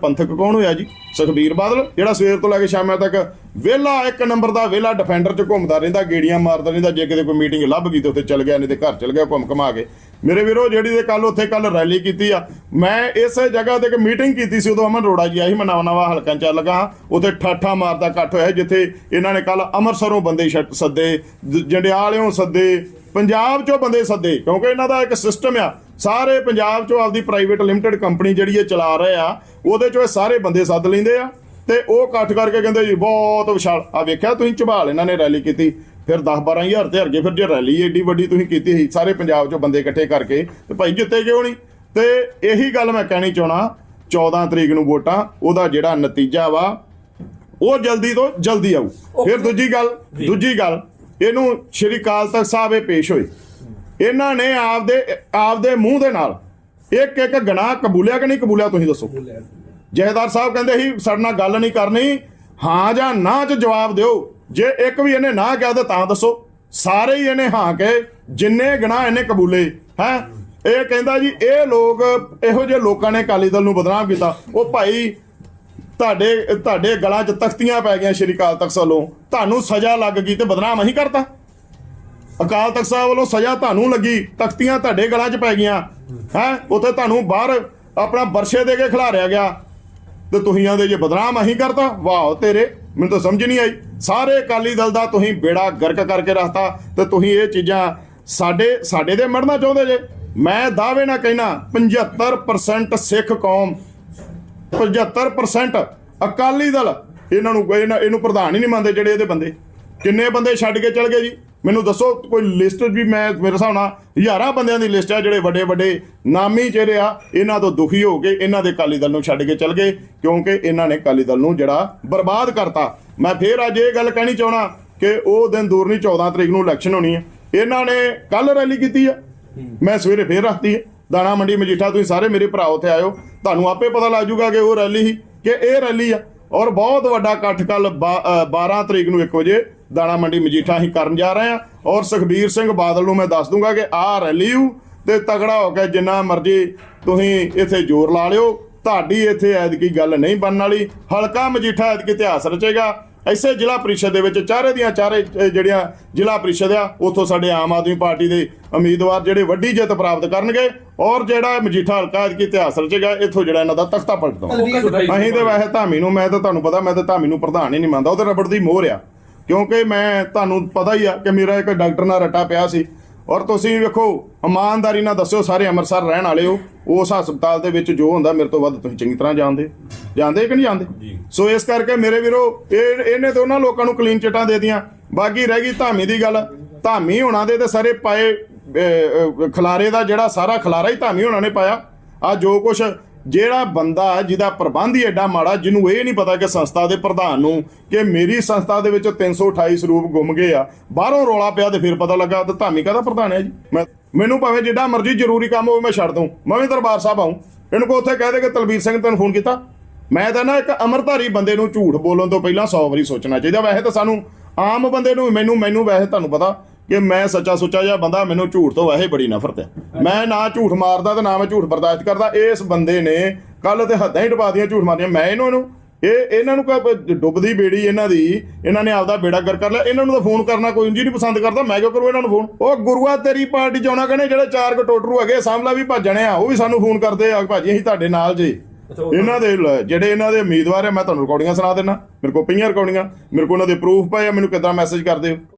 ਪੰਥਕ ਕੌਣ ਹੋਇਆ ਜੀ? ਸੁਖਬੀਰ ਬਾਦਲ, ਜਿਹੜਾ ਸਵੇਰ ਤੋਂ ਲੈ ਕੇ ਸ਼ਾਮਾਂ ਤੱਕ ਵਿਹਲਾ, ਇੱਕ ਨੰਬਰ ਦਾ ਵਿਹਲਾ ਡਿਫੈਂਡਰ ਚ ਘੁੰਮਦਾ ਰਹਿੰਦਾ, ਗੇੜੀਆਂ ਮਾਰਦਾ ਰਹਿੰਦਾ, ਜੇ ਕਿਤੇ ਕੋਈ ਮੀਟਿੰਗ ਲੱਭ ਗਈ ਤੇ ਉੱਥੇ ਚੱਲ ਗਿਆ, ਨਹੀਂ ਤੇ ਘਰ ਚੱਲ ਗਿਆ, ਘੁੰਮ ਘਮਾ ਕੇ। ਮੇਰੇ ਵੀਰੋ, ਜਿਹੜੀ ਦੇ ਕੱਲ ਉੱਥੇ ਕੱਲ ਰੈਲੀ ਕੀਤੀ ਆ, ਮੈਂ ਇਸੇ ਜਗ੍ਹਾ ਤੇ ਇੱਕ ਮੀਟਿੰਗ ਕੀਤੀ ਸੀ, ਉਦੋਂ ਅਮਨ ਰੋੜਾ ਜੀ ਆਹੀ ਸੀ, ਮੈਂ ਨਵਾਂ ਨਵਾਂ ਹਲਕਾਂ ਚ ਚੱਲ ਲਗਾ ਉੱਥੇ ਠਾਠਾ ਮਾਰਦਾ ਇਕੱਠ ਹੋਇਆ ਜਿੱਥੇ ਇਹਨਾਂ ਨੇ ਕੱਲ ਅੰਮ੍ਰਿਤਸਰੋਂ ਬੰਦੇ ਛੱਡ- ਸੱਦੇ, ਜ- ਜੰਡਿਆਲਿਓਂ ਸੱਦੇ, ਪੰਜਾਬ ਚੋਂ ਬੰਦੇ ਸੱਦੇ, ਕਿਉਂਕਿ ਇਹਨਾਂ ਦਾ ਇੱਕ ਸਿਸਟਮ ਆ ਸਾਰੇ ਪੰਜਾਬ ਚੋਂ ਆਪਦੀ ਪ੍ਰਾਈਵੇਟ ਲਿਮਟਿਡ ਕੰਪਨੀ ਜਿਹੜੀ ਇਹ ਚਲਾ ਰਹੇ ਆ ਉਹਦੇ ਚੋਂ ਇਹ ਸਾਰੇ ਬੰਦੇ ਸੱਦ ਲੈਂਦੇ ਆ ਤੇ ਉਹ ਇਕੱਠ ਕਰਕੇ ਕਹਿੰਦੇ ਜੀ ਬਹੁਤ ਵਿਸ਼ਾਲ। ਆ ਵੇਖਿਆ ਤੁਸੀਂ ਝਬਾਲ ਇਹਨਾਂ ਨੇ ਰੈਲੀ ਕੀਤੀ। ਫਿਰ 10 12000 ਤੇ ਹਰਗੇ ਫਿਰ ਜੇ ਰੈਲੀ ਏਡੀ ਵੱਡੀ ਤੁਸੀਂ ਕੀਤੀ ਸੀ ਸਾਰੇ ਪੰਜਾਬ ਚੋਂ ਬੰਦੇ ਇਕੱਠੇ ਕਰਕੇ ਤੇ ਭਾਈ ਜਿੱਤੇ ਕਿਉਂ ਨਹੀਂ? ਤੇ ਇਹੀ ਗੱਲ ਮੈਂ ਕਹਿਣੀ ਚਾਹਣਾ 14 ਤਰੀਕ ਨੂੰ ਵੋਟਾਂ ਉਹਦਾ ਜਿਹੜਾ ਨਤੀਜਾ ਵਾ ਉਹ ਜਲਦੀ ਤੋਂ ਜਲਦੀ ਆਊ। ਫਿਰ ਦੂਜੀ ਗੱਲ ਦੂਜੀ ਗੱਲ ਇਹਨੂੰ ਸ਼੍ਰੀ ਕਾਲ ਤਖਤ ਸਾਹਿਬ ਇਹ ਪੇਸ਼ ਹੋਏ। ਇਹਨਾਂ ਨੇ ਆਪਦੇ ਆਪਦੇ ਮੂੰਹ ਦੇ ਨਾਲ ਇੱਕ ਇੱਕ ਗਨਾਹ ਕਬੂਲਿਆ ਕਿ ਨਹੀਂ ਕਬੂਲਿਆ ਤੁਸੀਂ ਦੱਸੋ? ਜਹੇਦਾਰ ਸਾਹਿਬ ਕਹਿੰਦੇ ਸੀ ਸਾਡੇ ਨਾਲ ਗੱਲ ਨਹੀਂ ਕਰਨੀ ਹਾਂ ਜਾਂ ਨਾ ਚ ਜਵਾਬ ਦਿਓ। ਜੇ ਇੱਕ ਵੀ ਇਹਨੇ ਨਾ ਕਹਿ ਤਾਂ ਦੱਸੋ। ਸਾਰੇ ਹੀ ਇਹਨੇ ਹਾਂ ਕਹੇ ਜਿੰਨੇ ਗਨਾਹ ਇਹਨੇ ਕਬੂਲੇ ਹੈ? ਇਹ ਕਹਿੰਦਾ ਜੀ ਇਹ ਲੋਕ ਇਹੋ ਜਿਹੇ ਲੋਕਾਂ ਨੇ ਅਕਾਲੀ ਦਲ ਨੂੰ ਬਦਨਾਮ ਕੀਤਾ। ਉਹ ਭਾਈ ਤੁਹਾਡੇ ਤੁਹਾਡੇ ਗਲਾਂ 'ਚ ਤਖਤੀਆਂ ਪੈ ਗਈਆਂ ਸ਼੍ਰੀ ਅਕਾਲ ਤਖਤ ਵੱਲੋਂ। ਤੁਹਾਨੂੰ ਸਜ਼ਾ ਲੱਗ ਗਈ ਤੇ ਬਦਨਾਮ ਅਸੀਂ ਕਰਤਾ। ਅਕਾਲ ਤਖਤ ਸਾਹਿਬ ਵੱਲੋਂ ਸਜ਼ਾ ਤੁਹਾਨੂੰ ਲੱਗੀ, ਤਖਤੀਆਂ ਤੁਹਾਡੇ ਗਲਾਂ 'ਚ ਪੈ ਗਈਆਂ। ਹੈ? ਉੱਥੇ ਤੁਹਾਨੂੰ ਬਾਹਰ ਆਪਣਾ ਬਰਸ਼ੇ ਦੇ ਕੇ ਖਿਲਾਰਿਆ ਗਿਆ। ਤੇ ਤੁਸੀਂ ਆਂਦੇ ਜੇ ਬਦਨਾਮ ਅਸੀਂ ਕਰਤਾ, ਵਾਹ ਤੇਰੇ, ਮੈਨੂੰ ਤਾਂ ਸਮਝ ਨਹੀਂ ਆਈ। ਸਾਰੇ ਅਕਾਲੀ ਦਲ ਦਾ ਤੁਸੀਂ ਬੇੜਾ ਗਰਕ ਕਰਕੇ ਰੱਖਤਾ ਤੇ ਤੁਸੀਂ ਇਹ ਚੀਜ਼ਾਂ ਸਾਡੇ ਸਾਡੇ ਦੇ ਮੜਨਾ ਚਾਹੁੰਦੇ ਜੇ। ਮੈਂ ਦਾਅਵੇ ਨਾਲ ਕਹਿਣਾ 75% ਸਿੱਖ ਕੌਮ 75% ਅਕਾਲੀ ਦਲ, ਇਹਨਾਂ ਨੂੰ ਇਹਨਾਂ- ਇਹਨੂੰ ਪ੍ਰਧਾਨ ਹੀ ਨਹੀਂ ਮੰਨਦੇ ਜਿਹੜੇ ਇਹਦੇ ਬੰਦੇ। ਕਿੰਨੇ ਬੰਦੇ ਛੱਡ ਕੇ ਚਲ ਗਏ ਜੀ? ਮੈਨੂੰ ਦੱਸੋ, ਕੋਈ ਲਿਸਟ ਵੀ ਮੈਂ ਮੇਰੇ ਹਿਸਾਬ ਨਾਲ ਹਜ਼ਾਰਾਂ ਬੰਦਿਆਂ ਦੀ ਲਿਸਟ ਆ, ਜਿਹੜੇ ਵੱਡੇ ਵੱਡੇ ਨਾਮੀ ਚਿਹਰੇ ਆ, ਇਹਨਾਂ ਤੋਂ ਦੁਖੀ ਹੋ ਕੇ ਇਹਨਾਂ ਦੇ ਅਕਾਲੀ ਦਲ ਨੂੰ ਛੱਡ ਕੇ ਚੱਲ ਗਏ, ਕਿਉਂਕਿ ਇਹਨਾਂ ਨੇ ਅਕਾਲੀ ਦਲ ਨੂੰ ਜਿਹੜਾ ਬਰਬਾਦ ਕਰਤਾ। ਮੈਂ ਫੇਰ ਅੱਜ ਇਹ ਗੱਲ ਕਹਿਣੀ ਚਾਹਣਾ ਕਿ ਉਹ ਦਿਨ ਦੂਰ ਨਹੀਂ 14 ਤਰੀਕ ਨੂੰ ਇਲੈਕਸ਼ਨ ਹੋਣੀ ਹੈ ਇਹਨਾਂ ਨੇ ਕੱਲ ਰੈਲੀ ਕੀਤੀ ਆ। ਮੈਂ ਸਵੇਰੇ ਫੇਰ ਰੱਖਤੀ ਹੈ ਦਾਣਾ ਮੰਡੀ ਮਜੀਠਾ, ਤੁਸੀਂ ਸਾਰੇ ਮੇਰੇ ਭਰਾ ਉੱਥੇ ਆਇਓ। ਤੁਹਾਨੂੰ ਆਪੇ ਪਤਾ ਲੱਗ ਜਾਊਗਾ ਕਿ ਉਹ ਰੈਲੀ ਸੀ, ਕਿ ਇਹ ਰੈਲੀ ਆ। ਔਰ ਬਹੁਤ ਵੱਡਾ ਇਕੱਠ ਕੱਲ 12 ਤਰੀਕ ਨੂੰ 1 ਵਜੇ ਦਾਣਾ ਮੰਡੀ ਮਜੀਠਾ ਅਸੀਂ ਕਰਨ ਜਾ ਰਹੇ ਹਾਂ। ਔਰ ਸੁਖਬੀਰ ਸਿੰਘ ਬਾਦਲ ਨੂੰ ਮੈਂ ਦੱਸ ਦੂੰਗਾ ਕਿ ਆਹ ਰੈਲੀ ਹੂ ਤੇ ਤਗੜਾ ਹੋ ਕੇ ਜਿੰਨਾ ਮਰਜ਼ੀ ਤੁਸੀਂ ਇੱਥੇ ਜ਼ੋਰ ਲਾ ਲਿਓ। ਤੁਹਾਡੀ ਇੱਥੇ ਐਤਕੀ ਗੱਲ ਨਹੀਂ ਬਣਨ ਵਾਲੀ। ਹਲਕਾ ਮਜੀਠਾ ਐਤਕੀ ਇਤਿਹਾਸ ਰਚੇਗਾ। ਐਸੇ ਜ਼ਿਲ੍ਹਾ ਪ੍ਰੀਸ਼ਦ ਦੇ ਵਿੱਚ ਚਾਰੇ ਦੀਆਂ ਚਾਰੇ ਜਿਹੜੀਆਂ ਜ਼ਿਲ੍ਹਾ ਪ੍ਰੀਸ਼ਦ ਆ ਉੱਥੋਂ ਸਾਡੇ ਆਮ ਆਦਮੀ ਪਾਰਟੀ ਦੇ ਉਮੀਦਵਾਰ ਜਿਹੜੇ ਵੱਡੀ ਜਿੱਤ ਪ੍ਰਾਪਤ ਕਰਨਗੇ ਔਰ ਜਿਹੜਾ ਮਜੀਠਾ ਹਲਕਾ ਐਤਕੀ ਇਤਿਹਾਸ ਰਚੇਗਾ ਇੱਥੋਂ ਜਿਹੜਾ ਇਹਨਾਂ ਦਾ ਤਖਤਾ ਪਲਟ ਦਵਾਂਗੇ। ਅਸੀਂ ਤੇ ਵੈਸੇ ਧਾਮੀ ਨੂੰ ਮੈਂ ਤਾਂ ਤੁਹਾਨੂੰ ਪਤਾ ਮੈਂ ਤਾਂ ਧਾਮੀ ਨੂੰ ਪ੍ਰਧਾਨ ਹੀ ਨਹੀਂ ਮੰਨਦਾ ਉਹ ਤਾਂ ਰਬੜ ਦੀ ਮੋਹਰ ਆ। ਕਿਉਂਕਿ ਮੈਂ ਤੁਹਾਨੂੰ ਪਤਾ ਹੀ ਆ ਕਿ ਮੇਰਾ ਇੱਕ ਡਾਕਟਰ ਨਾਲ ਰੱਟਾ ਪਿਆ ਸੀ। ਔਰ ਤੁਸੀਂ ਵੇਖੋ ਇਮਾਨਦਾਰੀ ਨਾਲ ਦੱਸਿਓ ਸਾਰੇ ਅੰਮ੍ਰਿਤਸਰ ਰਹਿਣ ਵਾਲੇ ਹੋ ਉਸ ਹਸਪਤਾਲ ਦੇ ਵਿੱਚ ਜੋ ਹੁੰਦਾ ਮੇਰੇ ਤੋਂ ਵੱਧ ਤੁਸੀਂ ਚੰਗੀ ਤਰ੍ਹਾਂ ਜਾਣਦੇ। ਜਾਣਦੇ ਕਿ ਨਹੀਂ ਜਾਣਦੇ? ਸੋ ਇਸ ਕਰਕੇ ਮੇਰੇ ਵੀਰੋ ਇਹ ਇਹਨੇ ਤਾਂ ਉਹਨਾਂ ਲੋਕਾਂ ਨੂੰ ਕਲੀਨ ਚਿੱਟਾਂ ਦੇ ਦੀਆਂ ਬਾਕੀ ਰਹਿ ਗਈ ਧਾਮੀ ਦੀ ਗੱਲ। ਧਾਮੀ ਹੋਣਾ ਦੇ ਤੇ ਸਾਰੇ ਪਾਏ ਖਲਾਰੇ ਦਾ ਜਿਹੜਾ ਸਾਰਾ ਖਲਾਰਾ ਹੀ ਧਾਮੀ ਹੋਣਾ ਨੇ ਪਾਇਆ। ਆ ਜੋ ਕੁਛ ਜਿਹੜਾ ਬੰਦਾ ਜਿਹਦਾ ਪ੍ਰਬੰਧ ਹੀ ਐਡਾ ਮਾੜਾ, ਜਿਹਨੂੰ ਇਹ ਨਹੀਂ ਪਤਾ ਕਿ ਸੰਸਥਾ ਦੇ ਪ੍ਰਧਾਨ ਨੂੰ ਕਿ ਮੇਰੀ ਸੰਸਥਾ ਦੇ ਵਿੱਚ 328 ਸਰੂਪ ਗੁੰਮ ਗਏ ਆ, ਬਾਹਰੋਂ ਰੋਲਾ ਪਿਆ ਤੇ ਫਿਰ ਪਤਾ ਲੱਗਾ ਤੇ ਧਾਮੀ ਕਾਹਦਾ ਪ੍ਰਧਾਨ ਹੈ ਜੀ? ਮੈਂ ਮੈਨੂੰ ਭਾਵੇਂ ਜਿੱਡਾ ਮਰਜ਼ੀ ਜ਼ਰੂਰੀ ਕੰਮ ਹੋਵੇ ਮੈਂ ਛੱਡ ਦੂੰ। ਮੈਂ ਵੀ ਦਰਬਾਰ ਸਾਹਿਬ ਆਉਂ ਇਹਨੂੰ ਕੋ ਉੱਥੇ ਕਹਿ ਦੇ ਕਿ ਤਲਬੀਰ ਸਿੰਘ ਤੈਨੂੰ ਫੋਨ ਕੀਤਾ? ਮੈਂ ਤਾਂ ਨਾ ਇੱਕ ਅਮਰਧਾਰੀ ਬੰਦੇ ਨੂੰ ਝੂਠ ਬੋਲਣ ਤੋਂ ਪਹਿਲਾਂ 100 ਵਾਰੀ ਸੋਚਣਾ ਚਾਹੀਦਾ। ਵੈਸੇ ਤਾਂ ਸਾਨੂੰ ਆਮ ਬੰਦੇ ਨੂੰ ਮੈਨੂੰ ਮੈਨੂੰ ਵੈਸੇ ਤੁਹਾਨੂੰ ਪਤਾ। ਕਿ ਮੈਂ ਸੱਚਾ ਸੁੱਚਾ ਜਿਹਾ ਬੰਦਾ ਮੈਨੂੰ ਝੂਠ ਤੋਂ ਵੈਸੇ ਬੜੀ ਨਫ਼ਰਤ ਹੈ। ਮੈਂ ਨਾ ਝੂਠ ਮਾਰਦਾ ਤੇ ਨਾ ਮੈਂ ਝੂਠ ਬਰਦਾਸ਼ਤ ਕਰਦਾ। ਇਸ ਬੰਦੇ ਨੇ ਕੱਲ ਤੇ ਹੱਦਾਂ ਹੀ ਡਪਾ ਦੀਆਂ ਝੂਠ ਮਾਰੀਆਂ। ਮੈਂ ਇਹਨਾਂ ਨੂੰ ਇਹ ਇਹਨਾਂ ਨੂੰ ਕੋਈ ਡੁੱਬਦੀ ਬੇੜੀ ਇਹਨਾਂ ਦੀ ਇਹਨਾਂ ਨੇ ਆਪਦਾ ਬੇੜਾ ਗਰ ਕਰ ਲਿਆ। ਇਹਨਾਂ ਨੂੰ ਤਾਂ ਫੋਨ ਕਰਨਾ ਕੋਈ ਨਹੀਂ ਪਸੰਦ ਕਰਦਾ। ਮੈਂ ਕਿਉਂ ਕਰੂੰ ਇਹਨਾਂ ਨੂੰ ਫੋਨ? ਉਹ ਗੁਰੂਆ ਤੇਰੀ ਪਾਰਟੀ ਚ ਆਉਣਾ ਕਹਿੰਦੇ ਜਿਹੜੇ ਚਾਰ ਕੋ ਟੋਟਰੂ ਹੈਗੇ ਸਾਹਮਣਾ ਵੀ ਭੱਜਣੇ ਆ ਉਹ ਵੀ ਸਾਨੂੰ ਫੋਨ ਕਰਦੇ ਆ ਭਾਜੀ ਅਸੀਂ ਤੁਹਾਡੇ ਨਾਲ ਜੇ। ਇਹਨਾਂ ਦੇ ਜਿਹੜੇ ਇਹਨਾਂ ਦੇ ਉਮੀਦਵਾਰ ਆ ਮੈਂ ਤੁਹਾਨੂੰ ਰਿਕਾਰਡਿੰਗਾਂ ਸੁਣਾ ਦੇਣਾ ਮੇਰੇ ਕੋਲ ਪਈਆਂ ਰਿਕਾਰਡਿੰਗਾਂ ਮੇਰੇ ਕੋਲ ਉਹਨਾਂ ਦੇ ਪ੍ਰੂਫ ਪਏ ਆ ਮੈਨੂੰ ਕਿੱਦਾਂ ਮੈਸੇਜ ਕਰਦੇ ਹੋ?